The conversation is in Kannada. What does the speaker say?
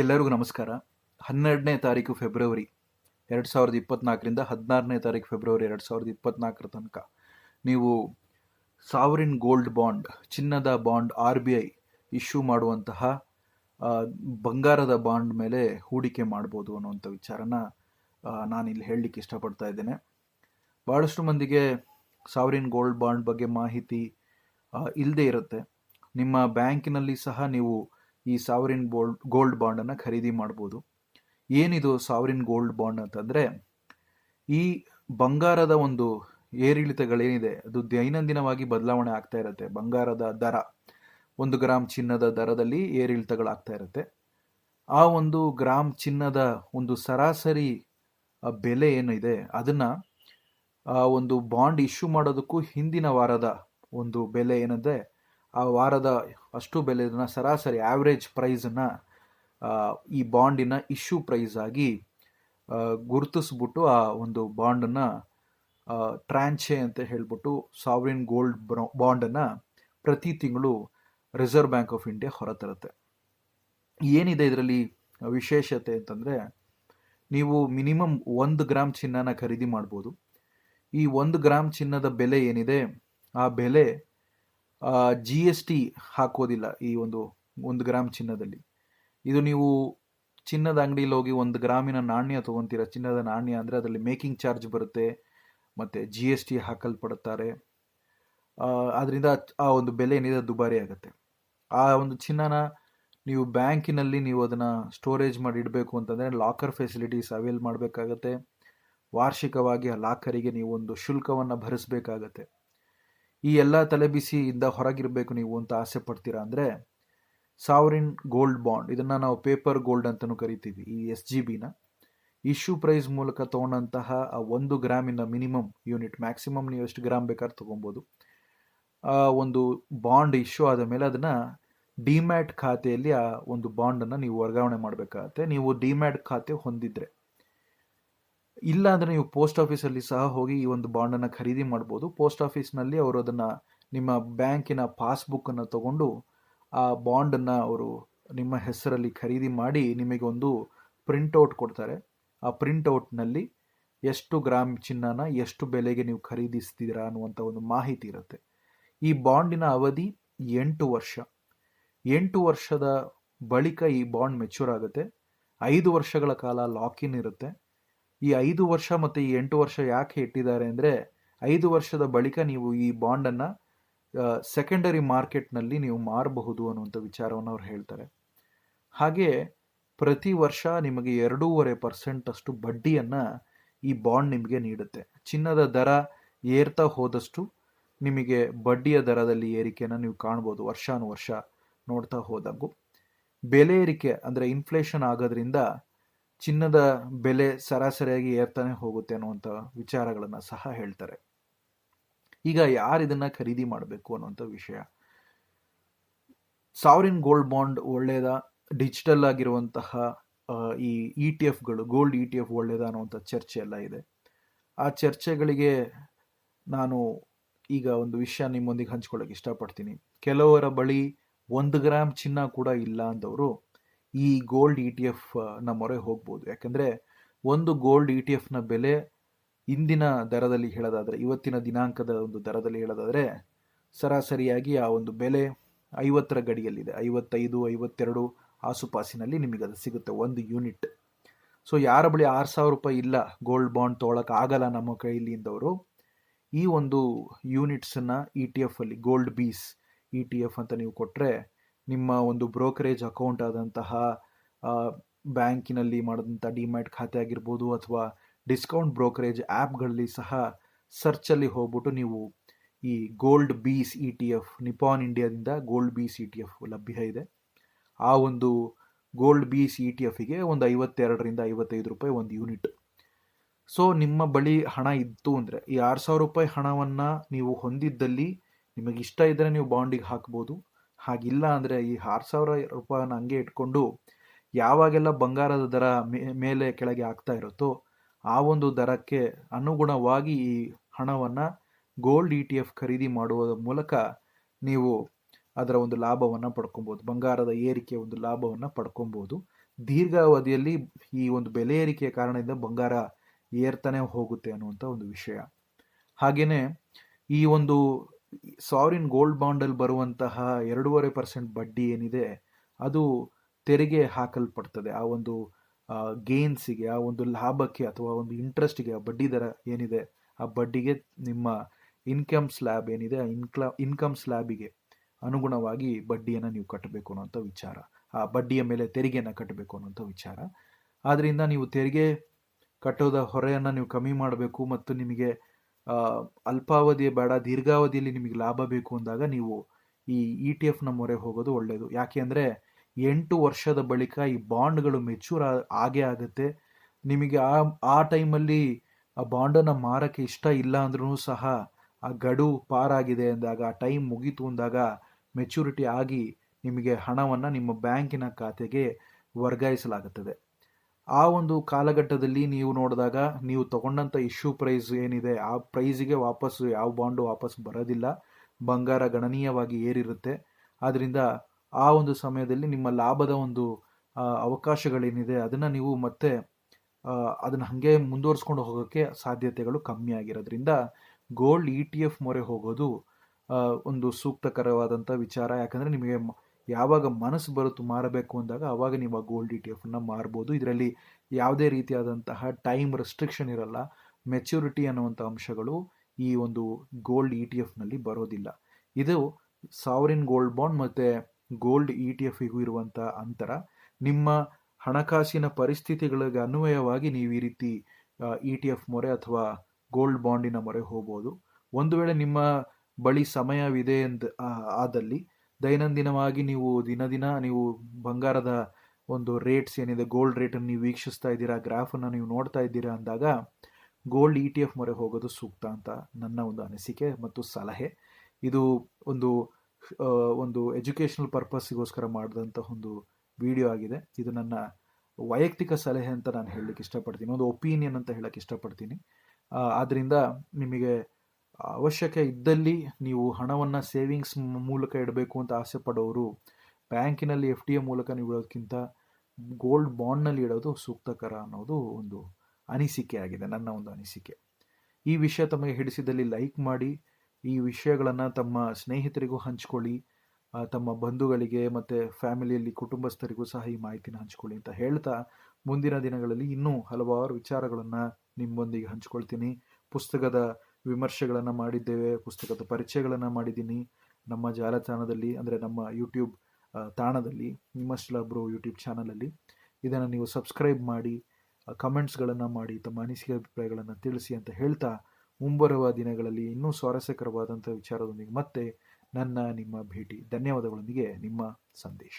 ಎಲ್ಲರಿಗೂ ನಮಸ್ಕಾರ. ಹನ್ನೆರಡನೇ ತಾರೀಕು ಫೆಬ್ರವರಿ ಎರಡು ಸಾವಿರದ ಇಪ್ಪತ್ನಾಲ್ಕರಿಂದ ಹದಿನಾರನೇ ತಾರೀಕು ಫೆಬ್ರವರಿ ಎರಡು ಸಾವಿರದ ಇಪ್ಪತ್ನಾಲ್ಕರ ತನಕ ನೀವು ಸಾವರಿನ್ ಗೋಲ್ಡ್ ಬಾಂಡ್, ಚಿನ್ನದ bond, R B I issue ಮಾಡುವಂತಹ ಬಂಗಾರದ ಬಾಂಡ್ ಮೇಲೆ ಹೂಡಿಕೆ ಮಾಡ್ಬೋದು ಅನ್ನುವಂಥ ವಿಚಾರನ ನಾನಿಲ್ಲಿ ಹೇಳಲಿಕ್ಕೆ ಇಷ್ಟಪಡ್ತಾ ಇದ್ದೇನೆ. ಭಾಳಷ್ಟು ಮಂದಿಗೆ ಸಾವರಿನ್ ಗೋಲ್ಡ್ ಬಾಂಡ್ ಬಗ್ಗೆ ಮಾಹಿತಿ ಇಲ್ಲದೆ ಇರುತ್ತೆ. ನಿಮ್ಮ ಬ್ಯಾಂಕಿನಲ್ಲಿ ಸಹ ನೀವು ಈ ಸಾವರಿನ್ ಬೋಲ್ಡ್, ಗೋಲ್ಡ್ ಬಾಂಡನ್ನು ಖರೀದಿ ಮಾಡ್ಬೋದು. ಏನಿದು ಸಾವರಿನ್ ಗೋಲ್ಡ್ ಬಾಂಡ್ ಅಂತಂದರೆ, ಈ ಬಂಗಾರದ ಒಂದು ಏರಿಳಿತಗಳೇನಿದೆ, ಅದು ದೈನಂದಿನವಾಗಿ ಬದಲಾವಣೆ ಆಗ್ತಾ ಇರುತ್ತೆ. ಬಂಗಾರದ ದರ, ಒಂದು ಗ್ರಾಮ್ ಚಿನ್ನದ ದರದಲ್ಲಿ ಏರಿಳಿತಗಳಾಗ್ತಾ ಇರುತ್ತೆ. ಆ ಒಂದು ಗ್ರಾಮ್ ಚಿನ್ನದ ಒಂದು ಸರಾಸರಿ ಬೆಲೆ ಏನಿದೆ, ಅದನ್ನು, ಆ, ಒಂದು ಬಾಂಡ್ ಇಶ್ಯೂ ಮಾಡೋದಕ್ಕೂ ಹಿಂದಿನ ವಾರದ ಒಂದು ಬೆಲೆ ಏನಿದೆ ಆ ವಾರದ ಅಷ್ಟು ಬೆಲೆನ ಸರಾಸರಿ ಆವ್ರೇಜ್ ಪ್ರೈಸನ್ನು ಈ ಬಾಂಡಿನ ಇಶ್ಯೂ ಪ್ರೈಸ್ ಆಗಿ ಗುರುತಿಸ್ಬಿಟ್ಟು ಆ ಒಂದು ಬಾಂಡನ್ನು ಟ್ರಾನ್ಚೆ ಅಂತ ಹೇಳ್ಬಿಟ್ಟು ಸಾವ್ರಿನ್ ಗೋಲ್ಡ್ ಬಾಂಡನ್ನು ಪ್ರತಿ ತಿಂಗಳು ರಿಸರ್ವ್ ಬ್ಯಾಂಕ್ ಆಫ್ ಇಂಡಿಯಾ ಹೊರತರುತ್ತೆ. ಏನಿದೆ ಇದರಲ್ಲಿ ವಿಶೇಷತೆ ಅಂತಂದರೆ, ನೀವು ಮಿನಿಮಮ್ ಒಂದು ಗ್ರಾಮ್ ಚಿನ್ನನ ಖರೀದಿ ಮಾಡ್ಬೋದು. ಈ ಒಂದು ಗ್ರಾಮ್ ಚಿನ್ನದ ಬೆಲೆ ಏನಿದೆ, ಆ ಬೆಲೆ ಜಿ ಎಸ್ ಟಿ ಹಾಕೋದಿಲ್ಲ ಈ ಒಂದು ಒಂದು ಗ್ರಾಮ್ ಚಿನ್ನದಲ್ಲಿ. ಇದು ನೀವು ಚಿನ್ನದ ಅಂಗಡಿಯಲ್ಲಿ ಹೋಗಿ ಒಂದು ಗ್ರಾಮಿನ ನಾಣ್ಯ ತೊಗೊತೀರ. ಚಿನ್ನದ ನಾಣ್ಯ ಅಂದರೆ ಅದರಲ್ಲಿ ಮೇಕಿಂಗ್ ಚಾರ್ಜ್ ಬರುತ್ತೆ, ಮತ್ತು ಜಿ ಎಸ್ ಟಿ ಹಾಕಲ್ಪಡುತ್ತಾರೆ. ಅದರಿಂದ ಆ ಒಂದು ಬೆಲೆ ಏನಿದೆ ದುಬಾರಿ ಆಗುತ್ತೆ. ಆ ಒಂದು ಚಿನ್ನನ ನೀವು ಬ್ಯಾಂಕಿನಲ್ಲಿ ನೀವು ಅದನ್ನು ಸ್ಟೋರೇಜ್ ಮಾಡಿ ಇಡಬೇಕು ಅಂತಂದರೆ ಲಾಕರ್ ಫೆಸಿಲಿಟೀಸ್ ಅವೈಲ್ ಮಾಡಬೇಕಾಗತ್ತೆ. ವಾರ್ಷಿಕವಾಗಿ ಆ ಲಾಕರಿಗೆ ನೀವು ಒಂದು ಶುಲ್ಕವನ್ನು ಭರಿಸಬೇಕಾಗತ್ತೆ. ಈ ಎಲ್ಲ ತಲೆಬಿಸಿಯಿಂದ ಹೊರಗಿರಬೇಕು ನೀವು ಅಂತ ಆಸೆ ಪಡ್ತೀರಾ ಅಂದರೆ ಸಾವರಿನ್ ಗೋಲ್ಡ್ ಬಾಂಡ್. ಇದನ್ನು ನಾವು ಪೇಪರ್ ಗೋಲ್ಡ್ ಅಂತಲೂ ಕರಿತೀವಿ, ಈ ಎಸ್ ಜಿ ಬಿನ. ಇಶ್ಯೂ ಪ್ರೈಸ್ ಮೂಲಕ ತೊಗೊಂಡಂತಹ ಆ ಒಂದು ಗ್ರಾಮಿನ ಮಿನಿಮಮ್ ಯೂನಿಟ್, ಮ್ಯಾಕ್ಸಿಮಮ್ ನೀವು ಎಷ್ಟು ಗ್ರಾಮ್ ಬೇಕಾದ್ರೆ ತೊಗೊಬೋದು. ಆ ಒಂದು ಬಾಂಡ್ ಇಶ್ಯೂ ಆದ ಮೇಲೆ ಅದನ್ನು ಡಿಮ್ಯಾಟ್ ಖಾತೆಯಲ್ಲಿ ಆ ಒಂದು ಬಾಂಡನ್ನು ನೀವು ವರ್ಗಾವಣೆ ಮಾಡಬೇಕಾಗತ್ತೆ. ನೀವು ಡಿಮ್ಯಾಟ್ ಖಾತೆ ಹೊಂದಿದ್ರೆ. ಇಲ್ಲ ಅಂದರೆ ನೀವು ಪೋಸ್ಟ್ ಆಫೀಸಲ್ಲಿ ಸಹ ಹೋಗಿ ಈ ಒಂದು ಬಾಂಡನ್ನು ಖರೀದಿ ಮಾಡ್ಬೋದು. ಪೋಸ್ಟ್ ಆಫೀಸ್ನಲ್ಲಿ ಅವರು ಅದನ್ನು ನಿಮ್ಮ ಬ್ಯಾಂಕಿನ ಪಾಸ್ಬುಕ್ಕನ್ನು ತಗೊಂಡು ಆ ಬಾಂಡನ್ನು ಅವರು ನಿಮ್ಮ ಹೆಸರಲ್ಲಿ ಖರೀದಿ ಮಾಡಿ ನಿಮಗೆ ಒಂದು ಪ್ರಿಂಟೌಟ್ ಕೊಡ್ತಾರೆ. ಆ ಪ್ರಿಂಟೌಟ್ನಲ್ಲಿ ಎಷ್ಟು ಗ್ರಾಮ್ ಚಿನ್ನನ ಎಷ್ಟು ಬೆಲೆಗೆ ನೀವು ಖರೀದಿಸ್ತೀರಾ ಅನ್ನುವಂಥ ಒಂದು ಮಾಹಿತಿ ಇರುತ್ತೆ. ಈ ಬಾಂಡಿನ ಅವಧಿ ಎಂಟು ವರ್ಷ. ಎಂಟು ವರ್ಷದ ಬಳಿಕ ಈ ಬಾಂಡ್ ಮೆಚ್ಯೂರ್ ಆಗುತ್ತೆ. ಐದು ವರ್ಷಗಳ ಕಾಲ ಲಾಕ್ ಇನ್ ಇರುತ್ತೆ. ಈ ಐದು ವರ್ಷ ಮತ್ತು ಈ ಎಂಟು ವರ್ಷ ಯಾಕೆ ಇಟ್ಟಿದ್ದಾರೆ ಅಂದರೆ ಐದು ವರ್ಷದ ಬಳಿಕ ನೀವು ಈ ಬಾಂಡನ್ನು ಸೆಕೆಂಡರಿ ಮಾರ್ಕೆಟ್ನಲ್ಲಿ ನೀವು ಮಾರಬಹುದು ಅನ್ನುವಂಥ ವಿಚಾರವನ್ನು ಅವ್ರು ಹೇಳ್ತಾರೆ. ಹಾಗೆ ಪ್ರತಿ ವರ್ಷ ನಿಮಗೆ ಎರಡೂವರೆ ಪರ್ಸೆಂಟ್ ಅಷ್ಟು ಬಡ್ಡಿಯನ್ನು ಈ ಬಾಂಡ್ ನಿಮಗೆ ನೀಡುತ್ತೆ. ಚಿನ್ನದ ದರ ಏರ್ತಾ ಹೋದಷ್ಟು ನಿಮಗೆ ಬಡ್ಡಿಯ ದರದಲ್ಲಿ ಏರಿಕೆಯನ್ನು ನೀವು ಕಾಣ್ಬೋದು ವರ್ಷಾನುವರ್ಷ ನೋಡ್ತಾ ಹೋದಾಗೂ ಬೆಲೆ ಏರಿಕೆ ಅಂದರೆ ಇನ್ಫ್ಲೇಷನ್ ಆಗೋದ್ರಿಂದ ಚಿನ್ನದ ಬೆಲೆ ಸರಾಸರಿಯಾಗಿ ಏರ್ತಾನೆ ಹೋಗುತ್ತೆ ಅನ್ನುವಂಥ ವಿಚಾರಗಳನ್ನು ಸಹ ಹೇಳ್ತಾರೆ. ಈಗ ಯಾರು ಇದನ್ನು ಖರೀದಿ ಮಾಡಬೇಕು ಅನ್ನುವಂಥ ವಿಷಯ. ಸಾವ್ರಿನ್ ಗೋಲ್ಡ್ ಬಾಂಡ್ ಒಳ್ಳೆಯದ ಡಿಜಿಟಲ್ ಆಗಿರುವಂತಹ ಈ ಇ ಟಿ ಎಫ್ಗಳು, ಗೋಲ್ಡ್ ಇ ಟಿ ಎಫ್ ಒಳ್ಳೆಯದ ಅನ್ನುವಂಥ ಚರ್ಚೆ ಎಲ್ಲ ಇದೆ. ಆ ಚರ್ಚೆಗಳಿಗೆ ನಾನು ಈಗ ಒಂದು ವಿಷಯ ನಿಮ್ಮೊಂದಿಗೆ ಹಂಚ್ಕೊಳ್ಳೋಕೆ ಇಷ್ಟಪಡ್ತೀನಿ. ಕೆಲವರ ಬಳಿ ಒಂದು ಗ್ರಾಮ್ ಚಿನ್ನ ಕೂಡ ಇಲ್ಲ ಅಂದವರು ಈ ಗೋಲ್ಡ್ ಇ ಟಿ ಎಫ್ನ ಮೊರೆ ಹೋಗ್ಬೋದು. ಯಾಕಂದರೆ ಒಂದು ಗೋಲ್ಡ್ ಇ ಟಿ ಎಫ್ನ ಬೆಲೆ ಇಂದಿನ ದರದಲ್ಲಿ ಹೇಳೋದಾದರೆ, ಇವತ್ತಿನ ದಿನಾಂಕದ ಒಂದು ದರದಲ್ಲಿ ಹೇಳೋದಾದರೆ, ಸರಾಸರಿಯಾಗಿ ಆ ಒಂದು ಬೆಲೆ ಐವತ್ತರ ಗಡಿಯಲ್ಲಿದೆ. ಐವತ್ತೈದು, ಐವತ್ತೆರಡು ಆಸುಪಾಸಿನಲ್ಲಿ ನಿಮಗೆ ಅದು ಸಿಗುತ್ತೆ ಒಂದು ಯೂನಿಟ್. ಸೊ, ಯಾರ ಬಳಿ ಆರು ಸಾವಿರ ರೂಪಾಯಿ ಇಲ್ಲ ಗೋಲ್ಡ್ ಬಾಂಡ್ ತೊಗೊಳಕ್ಕೆ ಆಗಲ್ಲ ನಮ್ಮ ಕೈಯಲ್ಲಿ ಇಂದವರು, ಈ ಒಂದು ಯೂನಿಟ್ಸನ್ನು E T ಎಫಲ್ಲಿ gold bees E T F ಅಂತ ನೀವು ಕೊಟ್ಟರೆ ನಿಮ್ಮ ಒಂದು ಬ್ರೋಕರೇಜ್ ಅಕೌಂಟ್ ಆದಂತಹ ಬ್ಯಾಂಕಿನಲ್ಲಿ ಮಾಡಿದಂಥ ಡಿಮ್ಯಾಟ್ ಖಾತೆ ಆಗಿರ್ಬೋದು ಅಥವಾ ಡಿಸ್ಕೌಂಟ್ ಬ್ರೋಕರೇಜ್ ಆ್ಯಪ್ಗಳಲ್ಲಿ ಸಹ ಸರ್ಚಲ್ಲಿ ಹೋಗ್ಬಿಟ್ಟು ನೀವು ಈ gold bees E T F, Nippon ಇಂಡಿಯಾದಿಂದ gold bees E T F ಲಭ್ಯ ಇದೆ. ಆ ಒಂದು ಗೋಲ್ಡ್ ಬೀಸ್ ಇ ಟಿ ಎಫ್ಗೆ ಒಂದು ಐವತ್ತೆರಡರಿಂದ ಐವತ್ತೈದು ರೂಪಾಯಿ ಒಂದು ಯೂನಿಟ್. ಸೊ, ನಿಮ್ಮ ಬಳಿ ಹಣ ಇತ್ತು ಅಂದರೆ ಈ ಆರು ಸಾವಿರ ರೂಪಾಯಿ ಹಣವನ್ನು ನೀವು ಹೊಂದಿದ್ದಲ್ಲಿ ನಿಮಗೆ ಇಷ್ಟ ಇದ್ದರೆ ನೀವು ಬಾಂಡಿಗೆ ಹಾಕ್ಬೋದು. ಹಾಗಿಲ್ಲ ಅಂದರೆ ಈ ಆರು ಸಾವಿರ ರೂಪಾಯಿನ ಹಂಗೆ ಇಟ್ಕೊಂಡು ಯಾವಾಗೆಲ್ಲ ಬಂಗಾರದ ದರ ಮೇಲೆ ಕೆಳಗೆ ಆಗ್ತಾ ಇರುತ್ತೋ ಆ ಒಂದು ದರಕ್ಕೆ ಅನುಗುಣವಾಗಿ ಈ ಹಣವನ್ನು ಗೋಲ್ಡ್ ಇ ಟಿ ಎಫ್ ಖರೀದಿ ಮಾಡುವ ಮೂಲಕ ನೀವು ಅದರ ಒಂದು ಲಾಭವನ್ನು ಪಡ್ಕೊಬೋದು. ಬಂಗಾರದ ಏರಿಕೆ ಒಂದು ಲಾಭವನ್ನು ಪಡ್ಕೊಬೋದು. ದೀರ್ಘಾವಧಿಯಲ್ಲಿ ಈ ಒಂದು ಬೆಲೆ ಏರಿಕೆಯ ಕಾರಣದಿಂದ ಬಂಗಾರ ಏರ್ತಾನೆ ಹೋಗುತ್ತೆ ಅನ್ನುವಂಥ ಒಂದು ವಿಷಯ. ಹಾಗೆಯೇ ಈ ಒಂದು ಸಾವರಿನ್ ಗೋಲ್ಡ್ ಬಾಂಡಲ್ಲಿ ಬರುವಂತಹ ಎರಡೂವರೆ ಪರ್ಸೆಂಟ್ ಬಡ್ಡಿ ಏನಿದೆ, ಅದು ತೆರಿಗೆ ಹಾಕಲ್ಪಡ್ತದೆ. ಆ ಒಂದು ಗೇನ್ಸಿಗೆ ಆ ಒಂದು ಲಾಭಕ್ಕೆ ಅಥವಾ ಒಂದು ಇಂಟ್ರೆಸ್ಟ್ಗೆ ಆ ಬಡ್ಡಿ ದರ ಏನಿದೆ, ಆ ಬಡ್ಡಿಗೆ ನಿಮ್ಮ ಇನ್ಕಮ್ ಸ್ಲ್ಯಾಬ್ ಏನಿದೆ, ಆ ಇನ್ಕ್ಲ ಇನ್ಕಮ್ ಸ್ಲ್ಯಾಬಿಗೆ ಅನುಗುಣವಾಗಿ ಬಡ್ಡಿಯನ್ನು ನೀವು ಕಟ್ಟಬೇಕು ಅನ್ನೋಂಥ ವಿಚಾರ. ಆ ಬಡ್ಡಿಯ ಮೇಲೆ ತೆರಿಗೆಯನ್ನು ಕಟ್ಟಬೇಕು ಅನ್ನೋಂಥ ವಿಚಾರ. ಆದ್ದರಿಂದ ನೀವು ತೆರಿಗೆ ಕಟ್ಟೋದ ಹೊರೆಯನ್ನು ನೀವು ಕಮ್ಮಿ ಮಾಡಬೇಕು ಮತ್ತು ನಿಮಗೆ ಅಲ್ಪಾವಧಿಯ ಬೇಡ, ದೀರ್ಘಾವಧಿಯಲ್ಲಿ ನಿಮಗೆ ಲಾಭ ಬೇಕು ಅಂದಾಗ ನೀವು ಈ ಇ ಟಿ ಎಫ್ನ ಮೊರೆ ಹೋಗೋದು ಒಳ್ಳೆಯದು ಯಾಕೆ ಅಂದರೆ ಎಂಟು ವರ್ಷದ ಬಳಿಕ ಈ ಬಾಂಡ್ಗಳು ಮೆಚೂರ್ ಆಗೇ ಆಗುತ್ತೆ. ನಿಮಗೆ ಆ ಆ ಟೈಮಲ್ಲಿ ಆ ಬಾಂಡನ್ನು ಮಾರಕ್ಕೆ ಇಷ್ಟ ಇಲ್ಲ ಅಂದ್ರೂ ಸಹ ಆ ಗಡು ಪಾರಾಗಿದೆ ಅಂದಾಗ, ಆ ಟೈಮ್ ಮುಗೀತು ಅಂದಾಗ ಮೆಚುರಿಟಿ ಆಗಿ ನಿಮಗೆ ಹಣವನ್ನು ನಿಮ್ಮ ಬ್ಯಾಂಕಿನ ಖಾತೆಗೆ ವರ್ಗಾಯಿಸಲಾಗುತ್ತದೆ. ಆ ಒಂದು ಕಾಲಘಟ್ಟದಲ್ಲಿ ನೀವು ನೋಡಿದಾಗ ನೀವು ತಗೊಂಡಂಥ ಇಶ್ಯೂ ಪ್ರೈಸ್ ಏನಿದೆ, ಆ ಪ್ರೈಸಿಗೆ ವಾಪಸ್ಸು ಯಾವ ಬಾಂಡು ವಾಪಸ್ ಬರೋದಿಲ್ಲ. ಬಂಗಾರ ಗಣನೀಯವಾಗಿ ಏರಿರುತ್ತೆ. ಆದ್ದರಿಂದ ಆ ಒಂದು ಸಮಯದಲ್ಲಿ ನಿಮ್ಮ ಲಾಭದ ಒಂದು ಅವಕಾಶಗಳೇನಿದೆ, ಅದನ್ನು ನೀವು ಮತ್ತೆ ಅದನ್ನು ಹಾಗೆ ಮುಂದುವರಿಸ್ಕೊಂಡು ಹೋಗೋಕ್ಕೆ ಸಾಧ್ಯತೆಗಳು ಕಮ್ಮಿ ಆಗಿರೋದ್ರಿಂದ ಗೋಲ್ಡ್ ಇ ಟಿ ಎಫ್ ಮೊರೆ ಹೋಗೋದು ಒಂದು ಸೂಕ್ತಕರವಾದಂಥ ವಿಚಾರ. ಯಾಕಂದರೆ ನಿಮಗೆ ಯಾವಾಗ ಮನಸ್ಸು ಬರುತ್ತೋ ಮಾರಬೇಕು ಅಂದಾಗ ಆವಾಗ ನೀವು ಆ ಗೋಲ್ಡ್ ಇ ಟಿ ಎಫ್ನ ಮಾರ್ಬೋದು. ಇದರಲ್ಲಿ ಯಾವುದೇ ರೀತಿಯಾದಂತಹ ಟೈಮ್ ರೆಸ್ಟ್ರಿಕ್ಷನ್ ಇರಲ್ಲ. ಮೆಚ್ಯೂರಿಟಿ ಅನ್ನುವಂಥ ಅಂಶಗಳು ಈ ಒಂದು ಗೋಲ್ಡ್ ಇ ಟಿ ಎಫ್ನಲ್ಲಿ ಬರೋದಿಲ್ಲ. ಇದು ಸಾವರಿನ್ ಗೋಲ್ಡ್ ಬಾಂಡ್ ಮತ್ತು ಗೋಲ್ಡ್ ಇ ಟಿ ಎಫ್ಗೂ ಇರುವಂಥ ಅಂತರ. ನಿಮ್ಮ ಹಣಕಾಸಿನ ಪರಿಸ್ಥಿತಿಗಳಿಗೆ ಅನ್ವಯವಾಗಿ ನೀವು ಈ ರೀತಿ ಇ ಟಿ ಎಫ್ ಮೊರೆ ಅಥವಾ ಗೋಲ್ಡ್ ಬಾಂಡಿನ ಮೊರೆ ಹೋಗ್ಬೋದು. ಒಂದು ವೇಳೆ ನಿಮ್ಮ ಬಳಿ ಸಮಯವಿದೆ ಎಂದು ಆದಲ್ಲಿ ದೈನಂದಿನವಾಗಿ ನೀವು ದಿನ ದಿನ ನೀವು ಬಂಗಾರದ ಒಂದು ರೇಟ್ಸ್ ಏನಿದೆ ಗೋಲ್ಡ್ ರೇಟನ್ನು ನೀವು ವೀಕ್ಷಿಸ್ತಾ ಇದ್ದೀರಾ ಗ್ರಾಫನ್ನು ನೀವು ನೋಡ್ತಾ ಇದ್ದೀರಾ ಅಂದಾಗ ಗೋಲ್ಡ್ ಇ ಟಿ ಎಫ್ ಮೊರೆ ಹೋಗೋದು ಸೂಕ್ತ ಅಂತ ನನ್ನ ಒಂದು ಅನಿಸಿಕೆ ಮತ್ತು ಸಲಹೆ. ಇದು ಒಂದು ಒಂದು ಎಜುಕೇಷನಲ್ ಪರ್ಪಸ್ಸಿಗೋಸ್ಕರ ಮಾಡಿದಂಥ ಒಂದು ವಿಡಿಯೋ ಆಗಿದೆ. ಇದು ನನ್ನ ವೈಯಕ್ತಿಕ ಸಲಹೆ ಅಂತ ನಾನು ಹೇಳಲಿಕ್ಕೆ ಇಷ್ಟಪಡ್ತೀನಿ. ಒಂದು ಒಪಿನಿಯನ್ ಅಂತ ಹೇಳಕ್ಕೆ ಇಷ್ಟಪಡ್ತೀನಿ. ಆದ್ದರಿಂದ ನಿಮಗೆ ಅವಶ್ಯಕ ಇದ್ದಲ್ಲಿ ನೀವು ಹಣವನ್ನು ಸೇವಿಂಗ್ಸ್ ಮೂಲಕ ಇಡಬೇಕು ಅಂತ ಆಸೆ ಪಡೋರು, ಬ್ಯಾಂಕಿನಲ್ಲಿ ಎಫ್ ಡಿ ಎ ಮೂಲಕ ನೀವು ಇಡೋದಕ್ಕಿಂತ ಗೋಲ್ಡ್ ಬಾಂಡ್ನಲ್ಲಿ ಇಡೋದು ಸೂಕ್ತಕರ ಅನ್ನೋದು ಒಂದು ಅನಿಸಿಕೆ ಆಗಿದೆ, ನನ್ನ ಒಂದು ಅನಿಸಿಕೆ. ಈ ವಿಷಯ ತಮಗೆ ಹಿಡಿಸಿದಲ್ಲಿ ಲೈಕ್ ಮಾಡಿ, ಈ ವಿಷಯಗಳನ್ನು ತಮ್ಮ ಸ್ನೇಹಿತರಿಗೂ ಹಂಚ್ಕೊಳ್ಳಿ ತಮ್ಮ ಬಂಧುಗಳಿಗೆ ಮತ್ತು ಫ್ಯಾಮಿಲಿಯಲ್ಲಿ ಕುಟುಂಬಸ್ಥರಿಗೂ ಸಹ ಈ ಮಾಹಿತಿನ ಹಂಚ್ಕೊಳ್ಳಿ ಅಂತ ಹೇಳ್ತಾ ಮುಂದಿನ ದಿನಗಳಲ್ಲಿ ಇನ್ನೂ ಹಲವಾರು ವಿಚಾರಗಳನ್ನು ನಿಮ್ಮೊಂದಿಗೆ ಹಂಚ್ಕೊಳ್ತೀನಿ. ಪುಸ್ತಕದ ವಿಮರ್ಶೆಗಳನ್ನು ಮಾಡಿದ್ದೇವೆ, ಪುಸ್ತಕದ ಪರಿಚಯಗಳನ್ನು ಮಾಡಿದ್ದೀನಿ. ನಮ್ಮ ಜಾಲತಾಣದಲ್ಲಿ, ಅಂದರೆ ನಮ್ಮ ಯೂಟ್ಯೂಬ್ ತಾಣದಲ್ಲಿ, ನಿಮ್ಮಷ್ಟು ಬ್ರೋ ಯೂಟ್ಯೂಬ್ ಚಾನಲಲ್ಲಿ, ಇದನ್ನು ನೀವು ಸಬ್ಸ್ಕ್ರೈಬ್ ಮಾಡಿ ಕಮೆಂಟ್ಸ್ಗಳನ್ನು ಮಾಡಿ, ತಮ್ಮ ಅನಿಸಿಕೆ ಅಭಿಪ್ರಾಯಗಳನ್ನು ತಿಳಿಸಿ ಅಂತ ಹೇಳ್ತಾ, ಮುಂಬರುವ ದಿನಗಳಲ್ಲಿ ಇನ್ನೂ ಸ್ವಾರಸ್ಯಕರವಾದಂಥ ವಿಚಾರದೊಂದಿಗೆ ಮತ್ತೆ ನನ್ನ ನಿಮ್ಮ ಭೇಟಿ. ಧನ್ಯವಾದಗಳೊಂದಿಗೆ ನಿಮ್ಮ ಸಂದೇಶ.